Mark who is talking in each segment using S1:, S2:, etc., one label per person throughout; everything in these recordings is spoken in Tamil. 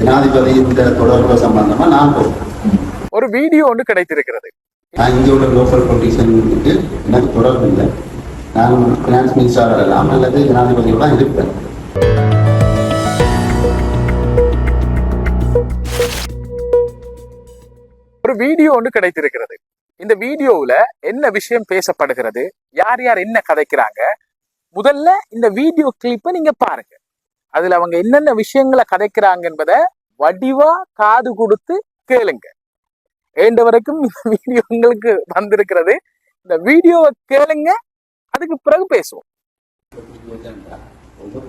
S1: ஜனாதிபதி இந்த தொடர்பு சம்பந்தமா நான்
S2: ஒரு வீடியோ ஒன்று கிடைத்திருக்கிறது.
S1: இங்கே உள்ள லோக்கல் பொலிட்டிஷியனுக்கு எனக்கு தொடர்பு இல்லை. நான் ஃபினான்ஸ் மினிஸ்டர் வரலாம் அல்லது ஜனாதிபதியோட இருப்பேன்.
S2: ஒரு வீடியோ ஒன்று கிடைத்திருக்கிறது. இந்த வீடியோவுல என்ன விஷயம் பேசப்படுகிறது? யார் யார் என்ன கதைக்கிறாங்க? முதல்ல இந்த வீடியோ கிளிப்பை நீங்க பாருங்க. அதுல அவங்க என்னென்ன விஷயங்களை கதைக்கிறாங்க என்பதை வடிவா காது கொடுத்து கேளுங்க. ஏண்ட வரைக்கும் இந்த வீடியோ உங்களுக்கு வந்திருக்கிறது. இந்த வீடியோவை கேளுங்க. அதுக்கு பிறகு பேசுவோம்.
S1: ஒவ்வொரு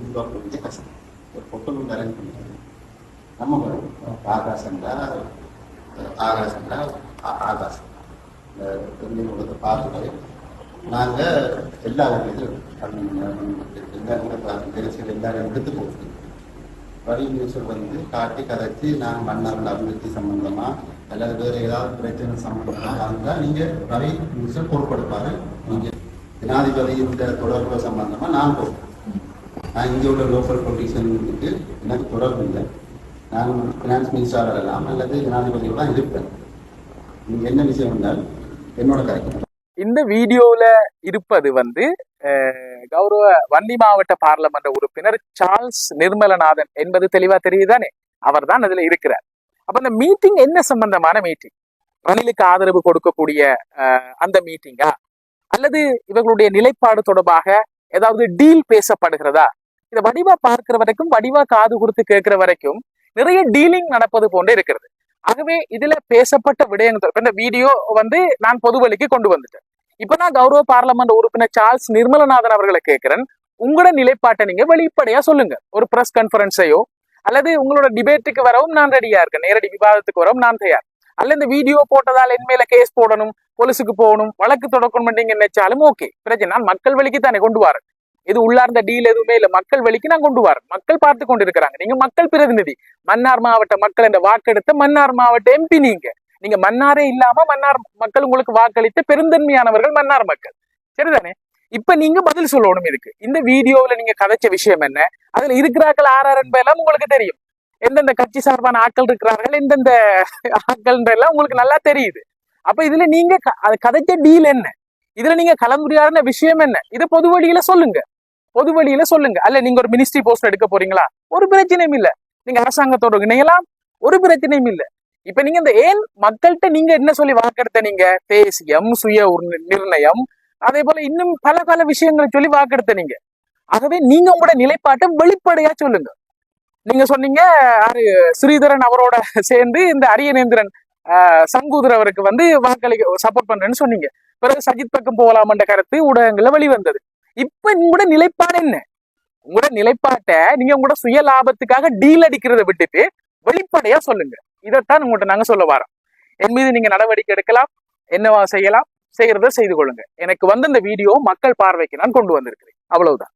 S1: கஷ்டம் ஒரு அரேஞ்ச் நம்ம ஆகாசம். இந்த நாங்கள் எல்லா ஒரு எல்லா ஊரில் எல்லாரும் எடுத்து போட்டு வரி நியூஸில் வந்து காட்டி கதைச்சு நாங்கள் மன்னர் அபிவிருத்தி சம்பந்தமா அல்லது வேறு ஏதாவது பிரச்சனை சம்பந்தமா இருந்தால் நீங்கள் வரி நியூஸை பொறுப்படுப்பாரு நீங்கள் ஜனாதிபதி இந்த தொடர்பு சம்பந்தமா நான் போட்டேன் நான் இங்கே உள்ள லோக்கல் பொலிட்டிஷியனுக்கு எனக்கு தொடர்பு இல்லை. நான் ஃபினான்ஸ் மினிஸ்டர் வரலாம் அல்லது ஜனாதிபதியோட இருப்பேன். நீங்கள் என்ன விஷயம் இருந்தால் என்னோட கரெக்ட்
S2: இந்த வீடியோவில் இருப்பது வந்து கௌரவ வன்னி மாவட்ட பார்லமெண்ட் உறுப்பினர் சார்ல்ஸ் நிர்மலநாதன் என்பது தெளிவா தெரியுதானே? அவர் தான் அதுல இருக்கிறார். அப்ப இந்த மீட்டிங் என்ன சம்பந்தமான மீட்டிங்? ரணிலுக்கு ஆதரவு கொடுக்கக்கூடிய அந்த மீட்டிங்கா? அல்லது இவர்களுடைய நிலைப்பாடு தொடர்பாக ஏதாவது டீல் பேசப்படுகிறதா? இதை வடிவா பார்க்கிற வரைக்கும் வடிவா காது கொடுத்து கேட்கிற வரைக்கும் நிறைய டீலிங் நடப்பது போன்றே இருக்கிறது. ஆகவே இதுல பேசப்பட்ட விடயங்கள் இந்த வீடியோ வந்து நான் பொதுவெளிக்கு கொண்டு வந்துட்டேன். இப்ப நான் கௌரவ பார்லமெண்ட் உறுப்பினர் சார்ல்ஸ் நிர்மலநாதன் அவர்களை கேட்கிறேன் உங்களோட நிலைப்பாட்டை நீங்க வெளிப்படையா சொல்லுங்க. ஒரு பிரஸ் கான்ஃபரன்ஸையோ அல்லது உங்களோட டிபேட்டுக்கு வரவும் நான் ரெடியா இருக்கேன். நேரடி விவாதத்துக்கு வரவும் நான் தயார். அல்ல இந்த வீடியோ போட்டதால் என் மேல கேஸ் போடணும் போலீஸுக்கு போகணும் வழக்கு தொடக்கணும் நீங்க நினைச்சாலும் ஓகே பிரச்சனை நான் மக்கள் வழிக்கு தானே கொண்டு வரேன். இது உள்ளார்ந்த டீல் எதுவுமே இல்ல. மக்கள் வழிக்கு நான் கொண்டு வரேன். மக்கள் பார்த்து கொண்டு இருக்கிறாங்க நீங்க மக்கள் பிரதிநிதி. மன்னார் மாவட்ட மக்கள் என்ற வாக்கெடுத்த மன்னார் மாவட்ட எம்பி நீங்க. நீங்க மன்னாரே இல்லாம மன்னார் மக்கள் உங்களுக்கு வாக்களித்த பெருந்தன்மையானவர்கள் மன்னார் மக்கள். சரிதானே? இப்ப நீங்க பதில் சொல்லணும் இதுக்கு. இந்த வீடியோவுல நீங்க கதைச்ச விஷயம் என்ன? அதுல இருக்கிறார்கள் ஆர் எல்லாம் உங்களுக்கு தெரியும். எந்தெந்த கட்சி சார்பான ஆட்கள் இருக்கிறார்கள் எந்தெந்த ஆட்கள் எல்லாம் உங்களுக்கு நல்லா தெரியுது. அப்ப இதுல நீங்க கதைச்ச டீல் என்ன? இதுல நீங்க கலந்துரையாடின விஷயம் என்ன? இதை பொது வழியில சொல்லுங்க. பொது வழியில சொல்லுங்க. அல்ல நீங்க ஒரு மினிஸ்ட்ரி போஸ்ட் எடுக்க போறீங்களா? ஒரு பிரச்சனையும் இல்ல. நீங்க அரசாங்கத்தோட இணையலாம் ஒரு பிரச்சனையும் இல்ல. இப்ப நீங்க இந்த ஏன் மக்கள்கிட்ட நீங்க என்ன சொல்லி வாக்கெடுத்த நீங்க? தேசியம் சுய உர்- நிர்ணயம் அதே போல இன்னும் பல பல விஷயங்களை சொல்லி வாக்கெடுத்த நீங்க. ஆகவே நீங்க உங்களோட நிலைப்பாட்டை வெளிப்படையா சொல்லுங்க. நீங்க சொன்னீங்க யாரு ஸ்ரீதரன் அவரோட சேர்ந்து இந்த அரியநேந்திரன் ஆஹ், சங்கூதர் அவருக்கு வந்து வாக்களிக்க சப்போர்ட் பண்றேன்னு சொன்னீங்க. பிறகு சஜித் பக்கம் போகலாம்ன்ற கருத்து ஊடகங்கள்ல வெளிவந்தது. இப்ப உங்களோட நிலைப்பாடு என்ன? உங்களோட நிலைப்பாட்டை நீங்க உங்களோட சுய லாபத்துக்காக டீல் அடிக்கிறத விட்டுட்டு வெளிப்படையா சொல்லுங்க. இதைத்தான் உங்கள்கிட்ட நாங்க சொல்ல வரோம். என் மீது நீங்க நடவடிக்கை எடுக்கலாம். என்னவா செய்யலாம்? செய்யறத செய்து கொள்ளுங்க. எனக்கு வந்த இந்த வீடியோ மக்கள் பார்வைக்கு நான் கொண்டு வந்திருக்கிறேன். அவ்வளவுதான்.